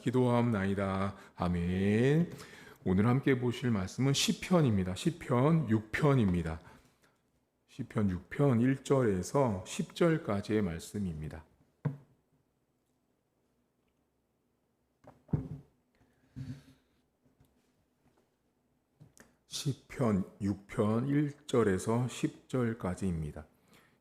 기도하옵나이다. 아멘. 오늘 함께 보실 말씀은 시편입니다. 시편 6편입니다. 시편 6편 1절에서 10절까지의 말씀입니다. 시편 6편 1절에서 10절까지입니다.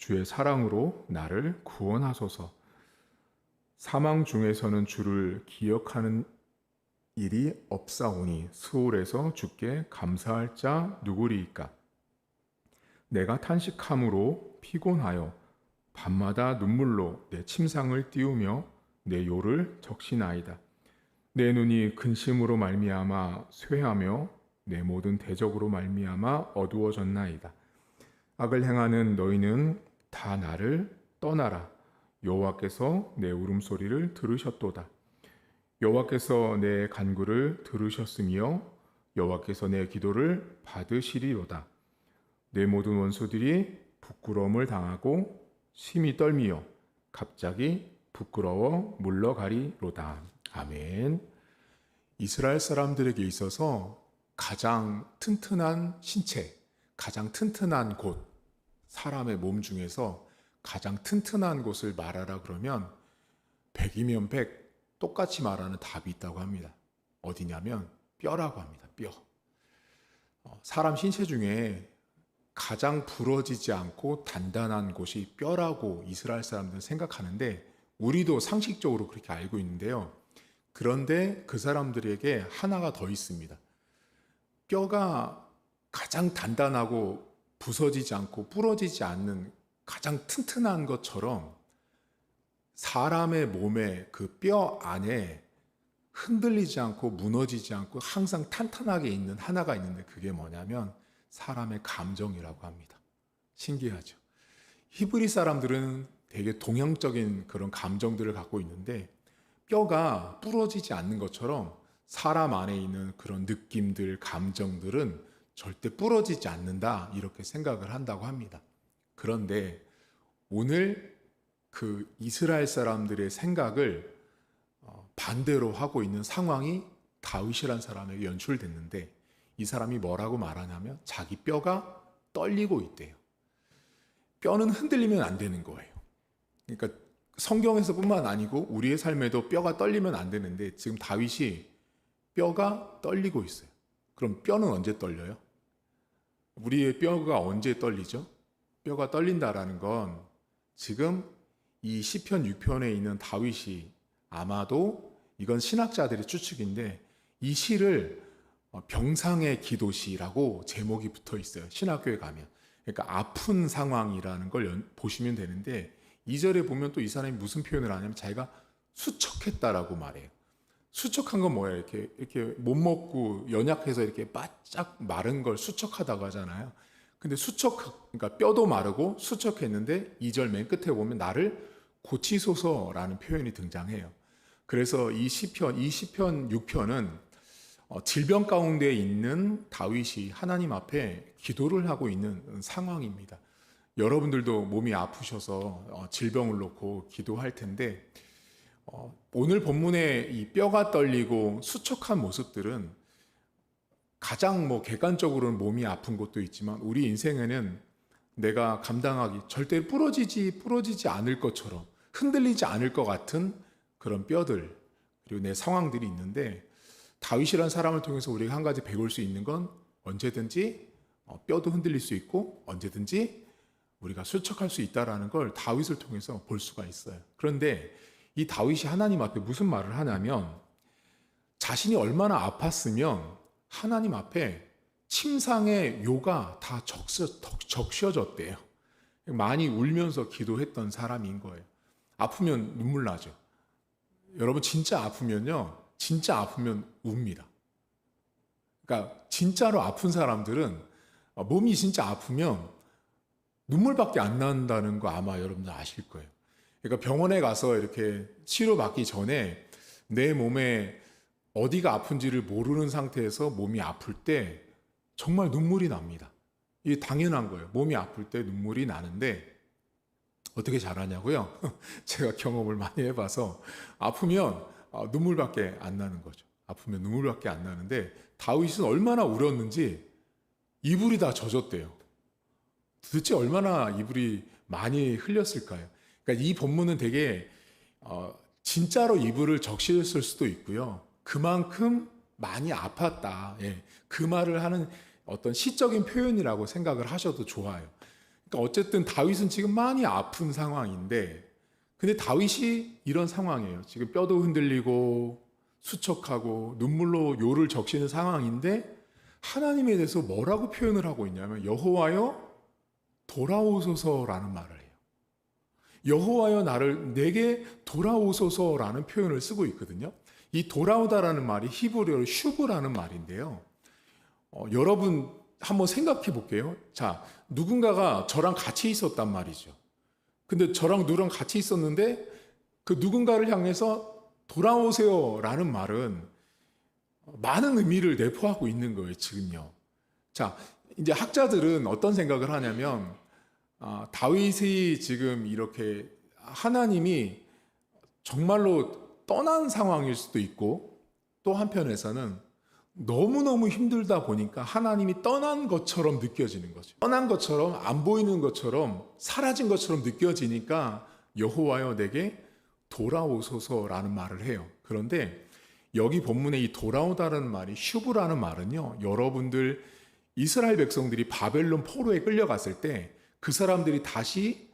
주의 사랑으로 나를 구원하소서. 사망 중에서는 주를 기억하는 일이 없사오니 수월에서 주께 감사할 자 누구리이까? 내가 탄식함으로 피곤하여 밤마다 눈물로 내 침상을 띄우며 내 요를 적시나이다. 내 눈이 근심으로 말미암아 쇠하며 내 모든 대적으로 말미암아 어두워졌나이다. 악을 행하는 너희는 다 나를 떠나라. 여호와께서 내 울음소리를 들으셨도다. 여호와께서 내 간구를 들으셨으며 여호와께서 내 기도를 받으시리로다. 내 모든 원수들이 부끄러움을 당하고 심히 떨미어 갑자기 부끄러워 물러가리로다. 아멘. 이스라엘 사람들에게 있어서 가장 튼튼한 신체, 가장 튼튼한 곳, 사람의 몸 중에서 가장 튼튼한 곳을 말하라 그러면 100이면 100 똑같이 말하는 답이 있다고 합니다. 어디냐면 뼈라고 합니다. 뼈. 어, 사람 신체 중에 가장 부러지지 않고 단단한 곳이 뼈라고 이스라엘 사람들은 생각하는데 우리도 상식적으로 그렇게 알고 있는데요. 그런데 그 사람들에게 하나가 더 있습니다. 뼈가 가장 단단하고 부서지지 않고 부러지지 않는 가장 튼튼한 것처럼 사람의 몸의 그 뼈 안에 흔들리지 않고 무너지지 않고 항상 탄탄하게 있는 하나가 있는데 그게 뭐냐면 사람의 감정이라고 합니다. 신기하죠. 히브리 사람들은 되게 동양적인 그런 감정들을 갖고 있는데 뼈가 부러지지 않는 것처럼 사람 안에 있는 그런 느낌들, 감정들은 절대 부러지지 않는다 이렇게 생각을 한다고 합니다. 그런데 오늘 그 이스라엘 사람들의 생각을 어, 반대로 하고 있는 상황이 다윗이란 사람에게 연출됐는데 이 사람이 뭐라고 말하냐면 자기 뼈가 떨리고 있대요. 뼈는 흔들리면 안 되는 거예요. 그러니까 성경에서뿐만 아니고 우리의 삶에도 뼈가 떨리면 안 되는데 지금 다윗이 뼈가 떨리고 있어요. 그럼 뼈는 언제 떨려요? 우리의 뼈가 언제 떨리죠? 뼈가 떨린다라는 건 지금 이 시편 6편에 있는 다윗이 아마도 이건 신학자들의 추측인데 이 시를 병상의 기도시라고 제목이 붙어 있어요. 신학교에 가면. 그러니까 아픈 상황이라는 걸 보시면 되는데 2절에 보면 또 이 사람이 무슨 표현을 하냐면 자기가 수척했다라고 말해요. 수척한 건 뭐예요? 이렇게 이렇게 못 먹고 연약해서 이렇게 바짝 마른 걸 수척하다고 하잖아요. 근데 수척 그러니까 뼈도 마르고 수척했는데 2절 맨 끝에 보면 나를 고치소서라는 표현이 등장해요. 그래서 이 시편 이 시편 6편은 어, 질병 가운데 있는 다윗이 하나님 앞에 기도를 하고 있는 상황입니다. 여러분들도 몸이 아프셔서 어, 질병을 놓고 기도할 텐데 어, 오늘 본문의 이 뼈가 떨리고 수척한 모습들은 가장 뭐 객관적으로는 몸이 아픈 것도 있지만 우리 인생에는 내가 감당하기 절대 부러지지 부러지지 않을 것처럼 흔들리지 않을 것 같은 그런 뼈들 그리고 내 상황들이 있는데 다윗이라는 사람을 통해서 우리가 한 가지 배울 수 있는 건 언제든지 어, 뼈도 흔들릴 수 있고 언제든지 우리가 수척할 수 있다라는 걸 다윗을 통해서 볼 수가 있어요. 그런데 이 다윗이 하나님 앞에 무슨 말을 하냐면 자신이 얼마나 아팠으면 하나님 앞에 침상의 요가 다 적셔, 적셔졌대요. 많이 울면서 기도했던 사람인 거예요. 아프면 눈물 나죠. 여러분 진짜 아프면요. 진짜 아프면 웁니다. 그러니까 진짜로 아픈 사람들은 어, 몸이 진짜 아프면 눈물밖에 안 난다는 거 아마 여러분들 아실 거예요. 그러니까 병원에 가서 이렇게 치료받기 전에 내 몸에 어디가 아픈지를 모르는 상태에서 몸이 아플 때 정말 눈물이 납니다. 이게 당연한 거예요. 몸이 아플 때 눈물이 나는데 어떻게 잘하냐고요? 제가 경험을 많이 해봐서 아프면 아, 눈물밖에 안 나는 거죠. 아프면 눈물밖에 안 나는데 다윗은 얼마나 울었는지 이불이 다 젖었대요. 도대체 얼마나 이불이 많이 흘렸을까요? 그러니까 이 본문은 되게 어, 진짜로 이불을 적시했을 수도 있고요. 그만큼 많이 아팠다. 예, 그 말을 하는 어떤 시적인 표현이라고 생각을 하셔도 좋아요. 그러니까 어쨌든 다윗은 지금 많이 아픈 상황인데, 근데 다윗이 이런 상황이에요. 지금 뼈도 흔들리고 수척하고 눈물로 요를 적시는 상황인데 하나님에 대해서 뭐라고 표현을 하고 있냐면 여호와여 돌아오소서라는 말을. 여호와여 나를 내게 돌아오소서라는 표현을 쓰고 있거든요. 이 돌아오다라는 말이 히브리어로 슈브라는 말인데요. 어, 여러분 한번 생각해 볼게요. 자, 누군가가 저랑 같이 있었단 말이죠. 근데 저랑 누구랑 같이 있었는데 그 누군가를 향해서 돌아오세요라는 말은 많은 의미를 내포하고 있는 거예요, 지금요. 자, 이제 학자들은 어떤 생각을 하냐면 아, 다윗이 지금 이렇게 하나님이 정말로 떠난 상황일 수도 있고 또 한편에서는 너무너무 힘들다 보니까 하나님이 떠난 것처럼 느껴지는 거죠. 떠난 것처럼 안 보이는 것처럼 사라진 것처럼 느껴지니까 여호와여 내게 돌아오소서라는 말을 해요. 그런데 여기 본문에 이 돌아오다라는 말이 슈브라는 말은요. 여러분들 이스라엘 백성들이 바벨론 포로에 끌려갔을 때 그 사람들이 다시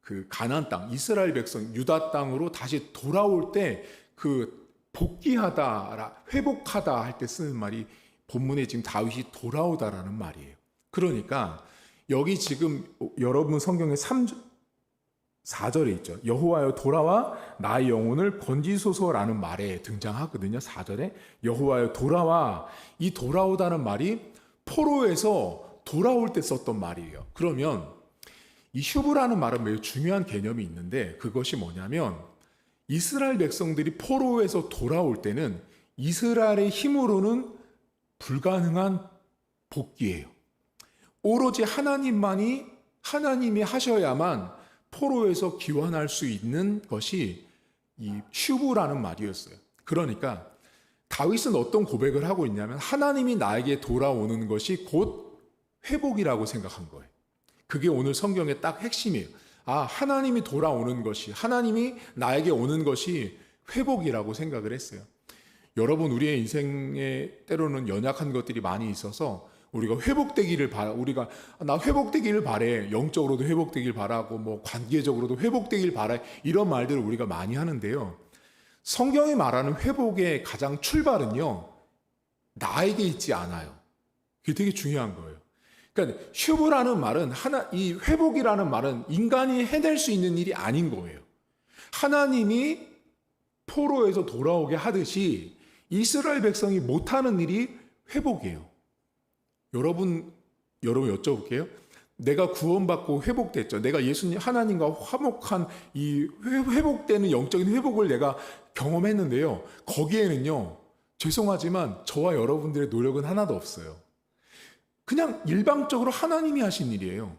그 가나안 땅 이스라엘 백성 유다 땅으로 다시 돌아올 때 그 복귀하다 회복하다 할 때 쓰는 말이 본문에 지금 다윗이 돌아오다라는 말이에요. 그러니까 여기 지금 여러분 성경에 3 4절에 있죠. 여호와여 돌아와 나의 영혼을 건지소서라는 말에 등장하거든요. 4절에 여호와여 돌아와 이 돌아오다는 말이 포로에서 돌아올 때 썼던 말이에요. 그러면 이 슈브라는 말은 매우 중요한 개념이 있는데 그것이 뭐냐면 이스라엘 백성들이 포로에서 돌아올 때는 이스라엘의 힘으로는 불가능한 복귀예요. 오로지 하나님만이 하나님이 하셔야만 포로에서 기원할 수 있는 것이 이 슈브라는 말이었어요. 그러니까 다윗은 어떤 고백을 하고 있냐면 하나님이 나에게 돌아오는 것이 곧 회복이라고 생각한 거예요. 그게 오늘 성경의 딱 핵심이에요. 아, 하나님이 돌아오는 것이, 하나님이 나에게 오는 것이 회복이라고 생각을 했어요. 여러분, 우리의 인생에 때로는 연약한 것들이 많이 있어서 우리가 회복되기를 바라, 우리가, 나 회복되기를 바래. 영적으로도 회복되길 바라고, 뭐, 관계적으로도 회복되길 바래. 이런 말들을 우리가 많이 하는데요. 성경이 말하는 회복의 가장 출발은요, 나에게 있지 않아요. 그게 되게 중요한 거예요. 그러니까 슈브라는 말은 하나 이 회복이라는 말은 인간이 해낼 수 있는 일이 아닌 거예요. 하나님이 포로에서 돌아오게 하듯이 이스라엘 백성이 못하는 일이 회복이에요. 여러분 여러분 여쭤볼게요. 내가 구원받고 회복됐죠. 내가 예수님 하나님과 화목한 이 회복되는 영적인 회복을 내가 경험했는데요. 거기에는요. 죄송하지만 저와 여러분들의 노력은 하나도 없어요. 그냥 일방적으로 하나님이 하신 일이에요.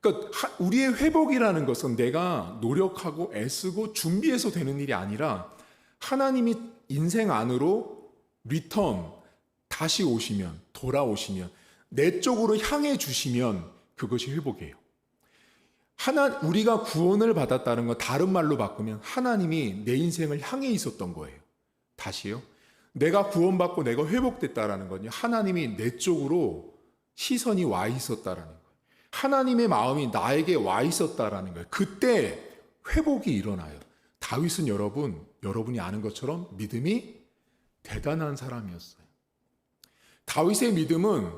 그러니까 우리의 회복이라는 것은 내가 노력하고 애쓰고 준비해서 되는 일이 아니라 하나님이 인생 안으로 리턴 다시 오시면 돌아오시면 내 쪽으로 향해 주시면 그것이 회복이에요. 하나 우리가 구원을 받았다는 건 다른 말로 바꾸면 하나님이 내 인생을 향해 있었던 거예요. 다시요. 내가 구원받고 내가 회복됐다라는 건요. 하나님이 내 쪽으로 시선이 와 있었다라는 거예요. 하나님의 마음이 나에게 와 있었다라는 거예요. 그때 회복이 일어나요. 다윗은 여러분, 여러분이 아는 것처럼 믿음이 대단한 사람이었어요. 다윗의 믿음은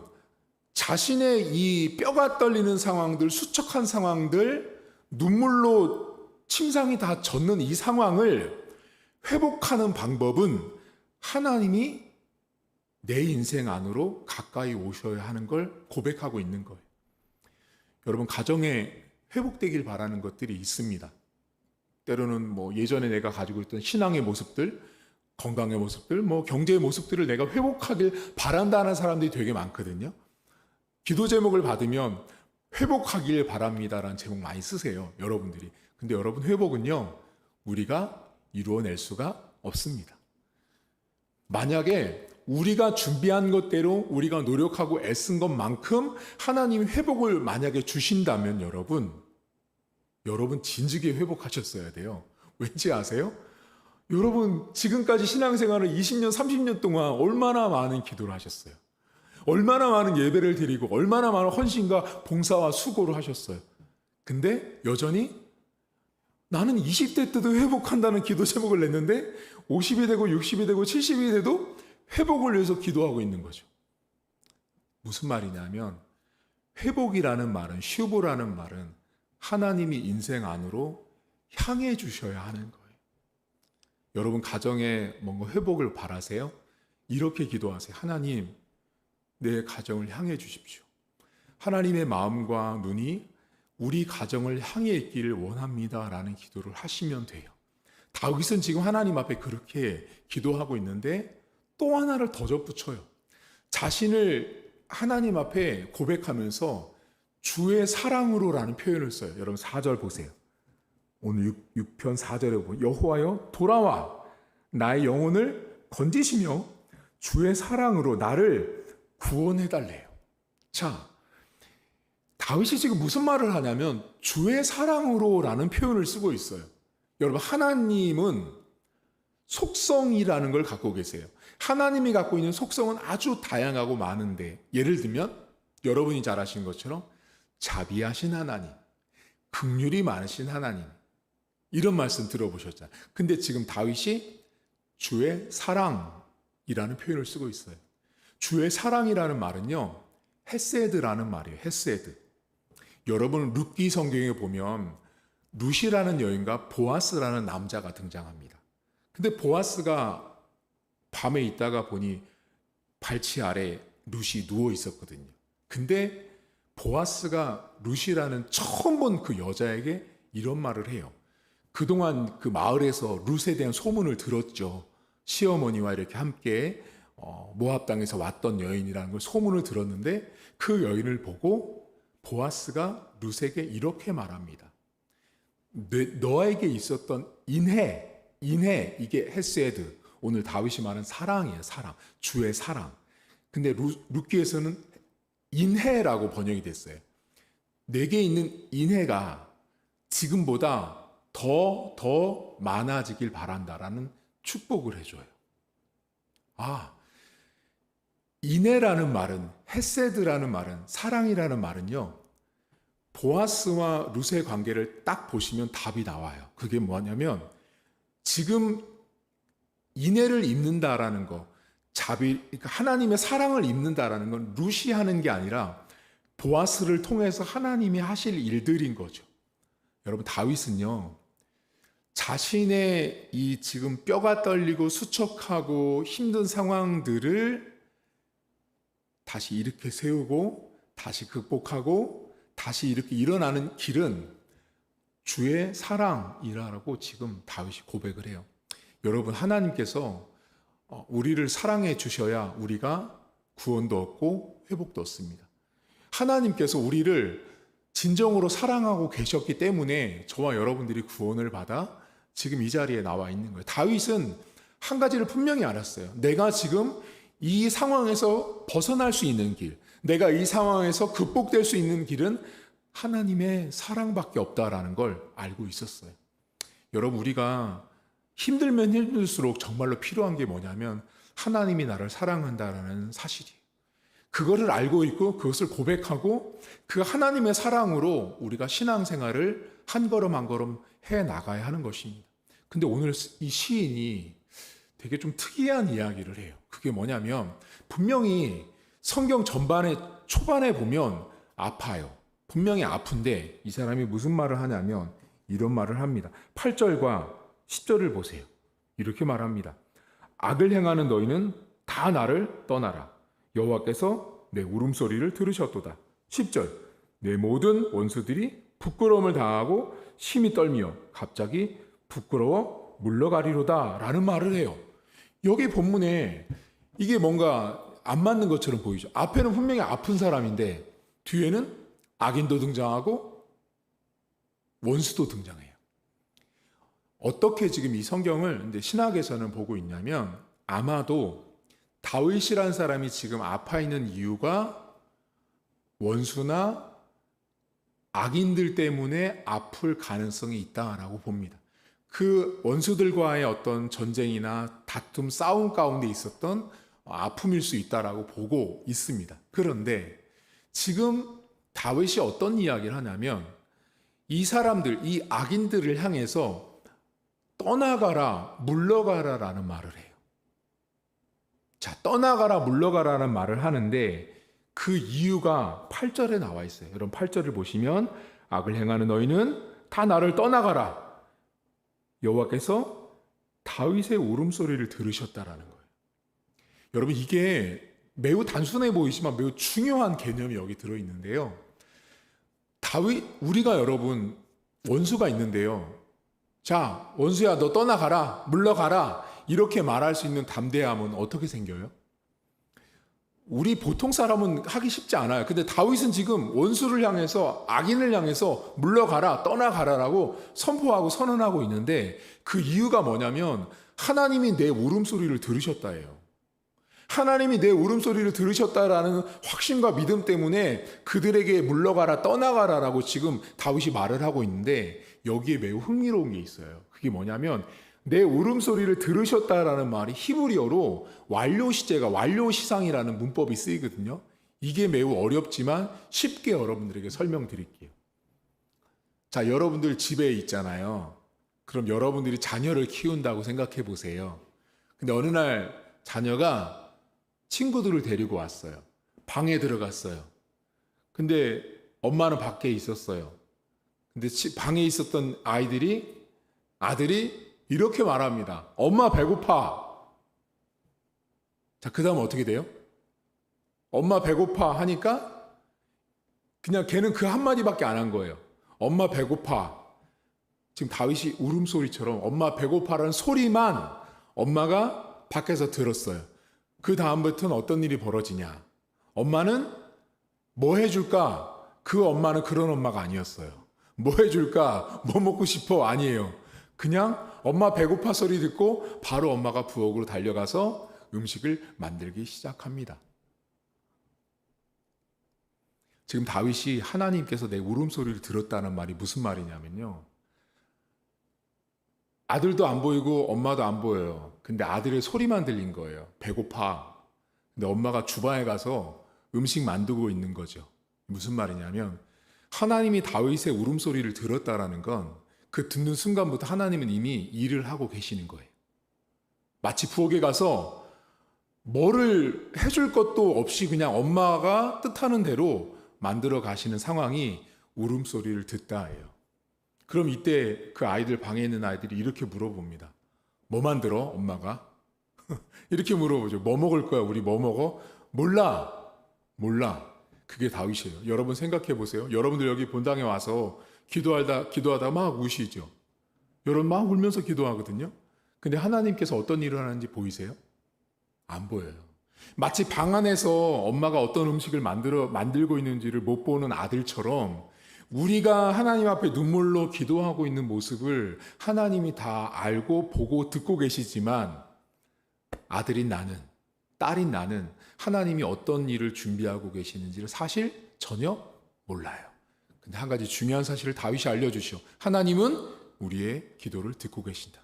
자신의 이 뼈가 떨리는 상황들, 수척한 상황들, 눈물로 침상이 다 젖는 이 상황을 회복하는 방법은 하나님이 내 인생 안으로 가까이 오셔야 하는 걸 고백하고 있는 거예요. 여러분 가정에 회복되길 바라는 것들이 있습니다. 때로는 뭐 예전에 내가 가지고 있던 신앙의 모습들, 건강의 모습들, 뭐 경제의 모습들을 내가 회복하길 바란다는 사람들이 되게 많거든요. 기도 제목을 받으면 회복하길 바랍니다라는 제목 많이 쓰세요. 여러분들이. 근데 여러분 회복은요. 우리가 이루어낼 수가 없습니다. 만약에 우리가 준비한 것대로 우리가 노력하고 애쓴 것만큼 하나님이 회복을 만약에 주신다면 여러분, 여러분 진즉에 회복하셨어야 돼요. 왠지 아세요? 여러분 지금까지 신앙생활을 20년, 30년 동안 얼마나 많은 기도를 하셨어요. 얼마나 많은 예배를 드리고 얼마나 많은 헌신과 봉사와 수고를 하셨어요. 근데 여전히 나는 20대 때도 회복한다는 기도 제목을 냈는데 50이 되고 60이 되고 70이 돼도 회복을 위해서 기도하고 있는 거죠. 무슨 말이냐면 회복이라는 말은 슈보라는 말은 하나님이 인생 안으로 향해 주셔야 하는 거예요. 여러분 가정에 뭔가 회복을 바라세요? 이렇게 기도하세요. 하나님 내 가정을 향해 주십시오. 하나님의 마음과 눈이 우리 가정을 향해 있기를 원합니다라는 기도를 하시면 돼요. 다윗은 지금 하나님 앞에 그렇게 기도하고 있는데 또 하나를 더 덧붙여요. 자신을 하나님 앞에 고백하면서 주의 사랑으로라는 표현을 써요. 여러분 4절 보세요. 오늘 6, 편 4절에 보면 여호와여 돌아와 나의 영혼을 건지시며 주의 사랑으로 나를 구원해 달래요. 자, 다윗이 지금 무슨 말을 하냐면 주의 사랑으로라는 표현을 쓰고 있어요. 여러분 하나님은 속성이라는 걸 갖고 계세요. 하나님이 갖고 있는 속성은 아주 다양하고 많은데 예를 들면 여러분이 잘 아시는 것처럼 자비하신 하나님, 극률이 많으신 하나님 이런 말씀 들어보셨잖아요. 근데 지금 다윗이 주의 사랑이라는 표현을 쓰고 있어요. 주의 사랑이라는 말은요. 헤세드라는 말이에요. 헤세드. 여러분 룻기 성경에 보면 룻이라는 여인과 보아스라는 남자가 등장합니다. 근데 보아스가 밤에 있다가 보니 발치 아래 룻이 누워 있었거든요. 근데 보아스가 룻이라는 처음 본 그 여자에게 이런 말을 해요. 그동안 그 마을에서 룻에 대한 소문을 들었죠. 시어머니와 이렇게 함께 어, 모압 땅에서 왔던 여인이라는 걸 소문을 들었는데 그 여인을 보고 보아스가 룻에게 이렇게 말합니다. 너에게 있었던 인해, 인해 이게 헤세드 오늘 다윗이 말한 사랑이에요, 사랑. 주의 사랑. 근데 룻기에서는 인해라고 번역이 됐어요. 내게 있는 인해가 지금보다 더, 더 많아지길 바란다라는 축복을 해줘요. 아, 인해라는 말은, 헤세드라는 말은, 사랑이라는 말은요, 보아스와 룻의 관계를 딱 보시면 답이 나와요. 그게 뭐냐면, 지금 인해를 입는다라는 거, 자비, 그러니까 하나님의 사랑을 입는다라는 건 룻이 하는 게 아니라 보아스를 통해서 하나님이 하실 일들인 거죠. 여러분, 다윗은요, 자신의 이 지금 뼈가 떨리고 수척하고 힘든 상황들을 다시 이렇게 세우고 다시 극복하고 다시 이렇게 일어나는 길은 주의 사랑이라고 지금 다윗이 고백을 해요. 여러분, 하나님께서 어, 우리를 사랑해 주셔야 우리가 구원도 얻고 회복도 얻습니다. 하나님께서 우리를 진정으로 사랑하고 계셨기 때문에 저와 여러분들이 구원을 받아 지금 이 자리에 나와 있는 거예요. 다윗은 한 가지를 분명히 알았어요. 내가 지금 이 상황에서 벗어날 수 있는 길, 내가 이 상황에서 극복될 수 있는 길은 하나님의 사랑밖에 없다라는 걸 알고 있었어요. 여러분, 우리가 힘들면 힘들수록 정말로 필요한 게 뭐냐면 하나님이 나를 사랑한다라는 사실이에요. 그거를 알고 있고 그것을 고백하고 그 하나님의 사랑으로 우리가 신앙생활을 한 걸음 한 걸음 해 나가야 하는 것입니다. 근데 오늘 이 시인이 되게 좀 특이한 이야기를 해요. 그게 뭐냐면 분명히 성경 전반에 초반에 보면 아파요. 분명히 아픈데 이 사람이 무슨 말을 하냐면 이런 말을 합니다. 8절과 10절을 보세요. 이렇게 말합니다. 악을 행하는 너희는 다 나를 떠나라. 여호와께서 내 울음소리를 들으셨도다. 10절. 내 모든 원수들이 부끄러움을 당하고 심히 떨며 갑자기 부끄러워 물러가리로다 라는 말을 해요. 여기 본문에 이게 뭔가 안 맞는 것처럼 보이죠. 앞에는 분명히 아픈 사람인데 뒤에는 악인도 등장하고 원수도 등장해요. 어떻게 지금 이 성경을 신학에서는 보고 있냐면 아마도 다윗이란 사람이 지금 아파 있는 이유가 원수나 악인들 때문에 아플 가능성이 있다라고 봅니다. 그 원수들과의 어떤 전쟁이나 다툼, 싸움 가운데 있었던 아픔일 수 있다라고 보고 있습니다. 그런데 지금 다윗이 어떤 이야기를 하냐면 이 사람들, 이 악인들을 향해서 떠나가라, 물러가라라는 말을 해요. 자, 떠나가라, 물러가라는 말을 하는데 그 이유가 8절에 나와 있어요. 여러분 8절을 보시면 악을 행하는 너희는 다 나를 떠나가라. 여호와께서 다윗의 울음소리를 들으셨다라는 거예요. 여러분 이게 매우 단순해 보이지만 매우 중요한 개념이 여기 들어 있는데요. 다윗 우리가 여러분 원수가 있는데요. 자, 원수야 너 떠나가라. 물러가라. 이렇게 말할 수 있는 담대함은 어떻게 생겨요? 우리 보통 사람은 하기 쉽지 않아요. 근데 다윗은 지금 원수를 향해서 악인을 향해서 물러가라, 떠나가라라고 선포하고 선언하고 있는데 그 이유가 뭐냐면 하나님이 내 울음소리를 들으셨다예요. 하나님이 내 울음소리를 들으셨다라는 확신과 믿음 때문에 그들에게 물러가라, 떠나가라라고 지금 다윗이 말을 하고 있는데 여기에 매우 흥미로운 게 있어요. 그게 뭐냐면 내 울음소리를 들으셨다라는 말이 히브리어로 완료 시제가 완료 시상이라는 문법이 쓰이거든요. 이게 매우 어렵지만 쉽게 여러분들에게 설명드릴게요. 자, 여러분들 집에 있잖아요. 그럼 여러분들이 자녀를 키운다고 생각해 보세요. 근데 어느 날 자녀가 친구들을 데리고 왔어요. 방에 들어갔어요. 근데 엄마는 밖에 있었어요. 근데 방에 있었던 아이들이 아들이 이렇게 말합니다. 엄마 배고파. 자, 그 다음 어떻게 돼요? 엄마 배고파 하니까 그냥 걔는 그 한마디밖에 안 한 거예요. 엄마 배고파. 지금 다윗이 울음소리처럼 엄마 배고파라는 소리만 엄마가 밖에서 들었어요. 그 다음부터는 어떤 일이 벌어지냐. 엄마는 뭐 해줄까? 그 엄마는 그런 엄마가 아니었어요. 뭐 해줄까? 뭐 먹고 싶어? 아니에요. 그냥 엄마 배고파 소리 듣고 바로 엄마가 부엌으로 달려가서 음식을 만들기 시작합니다. 지금 다윗이 하나님께서 내 울음소리를 들었다는 말이 무슨 말이냐면요. 아들도 안 보이고 엄마도 안 보여요. 근데 아들의 소리만 들린 거예요. 배고파. 근데 엄마가 주방에 가서 음식 만들고 있는 거죠. 무슨 말이냐면 하나님이 다윗의 울음소리를 들었다라는 건 그 듣는 순간부터 하나님은 이미 일을 하고 계시는 거예요. 마치 부엌에 가서 뭐를 해줄 것도 없이 그냥 엄마가 뜻하는 대로 만들어 가시는 상황이 울음소리를 듣다예요. 그럼 이때 그 아이들 방에 있는 아이들이 이렇게 물어봅니다. 뭐 만들어? 엄마가? 이렇게 물어보죠. 뭐 먹을 거야? 우리 뭐 먹어? 몰라. 몰라. 그게 다윗이에요. 여러분 생각해 보세요. 여러분들 여기 본당에 와서 기도하다 기도하다 막 우시죠. 여러분 막 울면서 기도하거든요. 근데 하나님께서 어떤 일을 하는지 보이세요? 안 보여요. 마치 방 안에서 엄마가 어떤 음식을 만들어 만들고 있는지를 못 보는 아들처럼 우리가 하나님 앞에 눈물로 기도하고 있는 모습을 하나님이 다 알고 보고 듣고 계시지만 아들인 나는 딸인 나는 하나님이 어떤 일을 준비하고 계시는지를 사실 전혀 몰라요. 근데 한 가지 중요한 사실을 다윗이 알려주시오. 하나님은 우리의 기도를 듣고 계신다.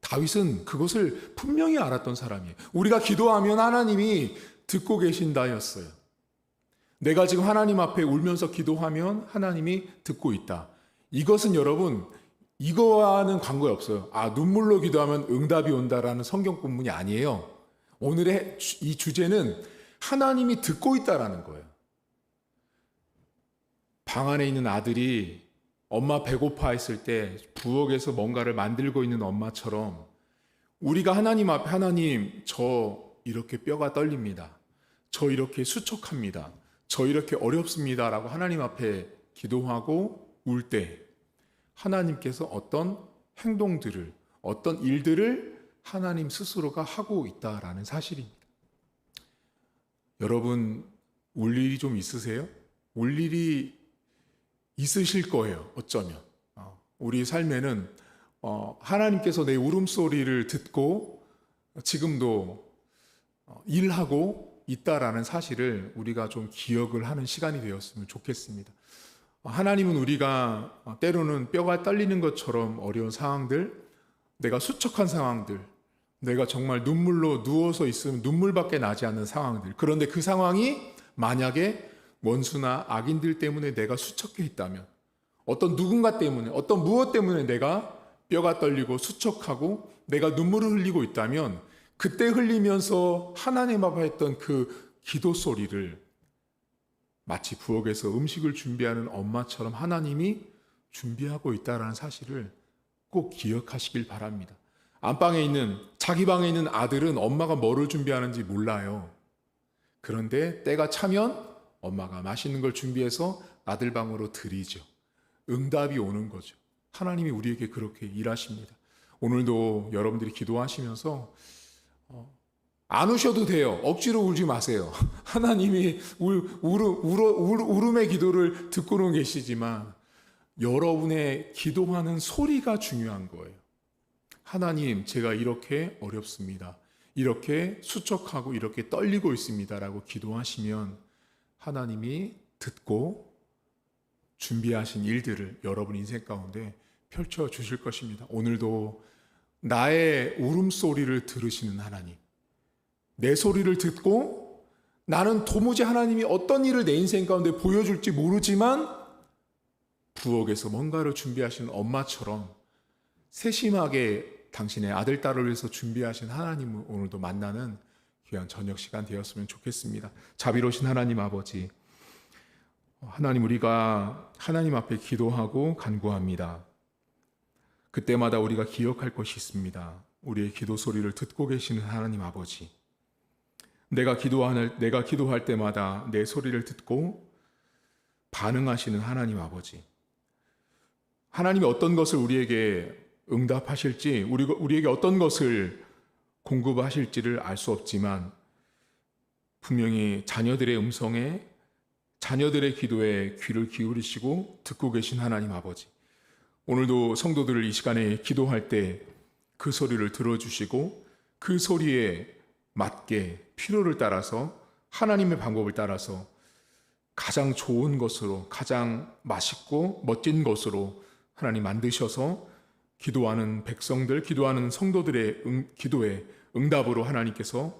다윗은 그것을 분명히 알았던 사람이에요. 우리가 기도하면 하나님이 듣고 계신다였어요. 내가 지금 하나님 앞에 울면서 기도하면 하나님이 듣고 있다. 이것은 여러분 이거와는 관계 없어요. 아 눈물로 기도하면 응답이 온다라는 성경 본문이 아니에요. 오늘의 이 주제는 하나님이 듣고 있다라는 거예요. 방 안에 있는 아들이 엄마 배고파 했을 때 부엌에서 뭔가를 만들고 있는 엄마처럼 우리가 하나님 앞에 하나님 저 이렇게 뼈가 떨립니다. 저 이렇게 수척합니다. 저 이렇게 어렵습니다라고 하나님 앞에 기도하고 울 때 하나님께서 어떤 행동들을 어떤 일들을 하나님 스스로가 하고 있다라는 사실입니다. 여러분 울 일이 좀 있으세요? 울 일이 있으실 거예요. 어쩌면 어, 우리 삶에는 어, 하나님께서 내 울음소리를 듣고 지금도 어, 일하고 있다라는 사실을 우리가 좀 기억을 하는 시간이 되었으면 좋겠습니다. 어, 하나님은 우리가 어, 때로는 뼈가 떨리는 것처럼 어려운 상황들, 내가 수척한 상황들, 내가 정말 눈물로 누워서 있으면 눈물밖에 나지 않는 상황들. 그런데 그 상황이 만약에 원수나 악인들 때문에 내가 수척해 있다면, 어떤 누군가 때문에, 어떤 무엇 때문에 내가 뼈가 떨리고 수척하고 내가 눈물을 흘리고 있다면, 그때 흘리면서 하나님 앞에 했던 그 기도 소리를 마치 부엌에서 음식을 준비하는 엄마처럼 하나님이 준비하고 있다라는 사실을 꼭 기억하시길 바랍니다. 안방에 있는 자기 방에 있는 아들은 엄마가 뭐를 준비하는지 몰라요. 그런데 때가 차면 엄마가 맛있는 걸 준비해서 아들 방으로 들이죠. 응답이 오는 거죠. 하나님이 우리에게 그렇게 일하십니다. 오늘도 여러분들이 기도하시면서 어, 안 우셔도 돼요. 억지로 울지 마세요. 하나님이 울, 울, 울, 울, 울음의 기도를 듣고는 계시지만 여러분의 기도하는 소리가 중요한 거예요. 하나님, 제가 이렇게 어렵습니다. 이렇게 수척하고 이렇게 떨리고 있습니다라고 기도하시면 하나님이 듣고 준비하신 일들을 여러분 인생 가운데 펼쳐 주실 것입니다. 오늘도 나의 울음소리를 들으시는 하나님, 내 소리를 듣고 나는 도무지 하나님이 어떤 일을 내 인생 가운데 보여줄지 모르지만 부엌에서 뭔가를 준비하시는 엄마처럼 세심하게 당신의 아들, 딸을 위해서 준비하신 하나님을 오늘도 만나는 귀한 저녁 시간 되었으면 좋겠습니다. 자비로우신 하나님 아버지, 하나님 우리가 하나님 앞에 기도하고 간구합니다. 그때마다 우리가 기억할 것이 있습니다. 우리의 기도 소리를 듣고 계시는 하나님 아버지. 내가 기도할 내가 기도할 때마다 내 소리를 듣고 반응하시는 하나님 아버지. 하나님이 어떤 것을 우리에게 응답하실지, 우리, 우리에게 어떤 것을 공급하실지를 알 수 없지만, 분명히 자녀들의 음성에, 자녀들의 기도에 귀를 기울이시고 듣고 계신 하나님 아버지. 오늘도 성도들을 이 시간에 기도할 때 그 소리를 들어주시고, 그 소리에 맞게 필요를 따라서 하나님의 방법을 따라서 가장 좋은 것으로, 가장 맛있고 멋진 것으로 하나님 만드셔서 기도하는 백성들, 기도하는 성도들의 응, 기도에 응답으로 하나님께서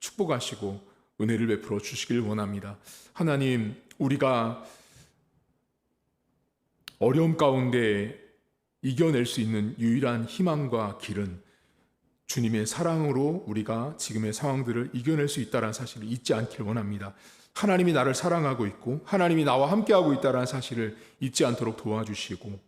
축복하시고 은혜를 베풀어 주시길 원합니다. 하나님, 우리가 어려움 가운데 이겨낼 수 있는 유일한 희망과 길은 주님의 사랑으로 우리가 지금의 상황들을 이겨낼 수 있다는 사실을 잊지 않길 원합니다. 하나님이 나를 사랑하고 있고 하나님이 나와 함께하고 있다는 사실을 잊지 않도록 도와주시고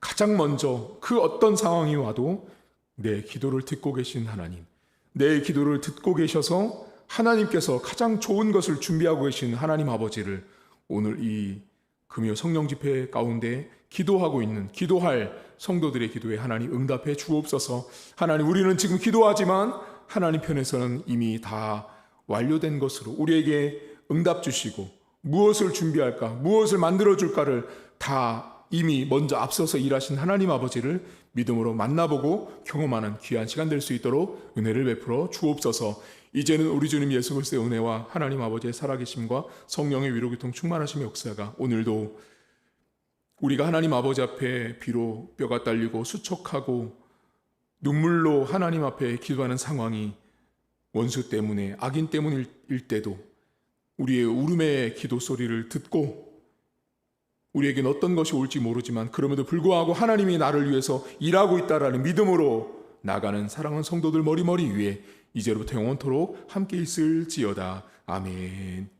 가장 먼저 그 어떤 상황이 와도 내 기도를 듣고 계신 하나님, 내 기도를 듣고 계셔서 하나님께서 가장 좋은 것을 준비하고 계신 하나님 아버지를 오늘 이 금요 성령 집회 가운데 기도하고 있는 기도할 성도들의 기도에 하나님 응답해 주옵소서. 하나님 우리는 지금 기도하지만 하나님 편에서는 이미 다 완료된 것으로 우리에게 응답 주시고 무엇을 준비할까, 무엇을 만들어 줄까를 다 이미 먼저 앞서서 일하신 하나님 아버지를 믿음으로 만나보고 경험하는 귀한 시간 될 수 있도록 은혜를 베풀어 주옵소서. 이제는 우리 주님 예수 그리스도의 은혜와 하나님 아버지의 살아계심과 성령의 위로 교통 충만하심의 역사가 오늘도 우리가 하나님 아버지 앞에 비로 뼈가 딸리고 수척하고 눈물로 하나님 앞에 기도하는 상황이 원수 때문에 악인 때문일 때도 우리의 울음의 기도 소리를 듣고 우리에겐 어떤 것이 올지 모르지만 그럼에도 불구하고 하나님이 나를 위해서 일하고 있다라는 믿음으로 나가는 사랑하는 성도들 머리머리 위에 이제로부터 영원토록 함께 있을지어다. 아멘.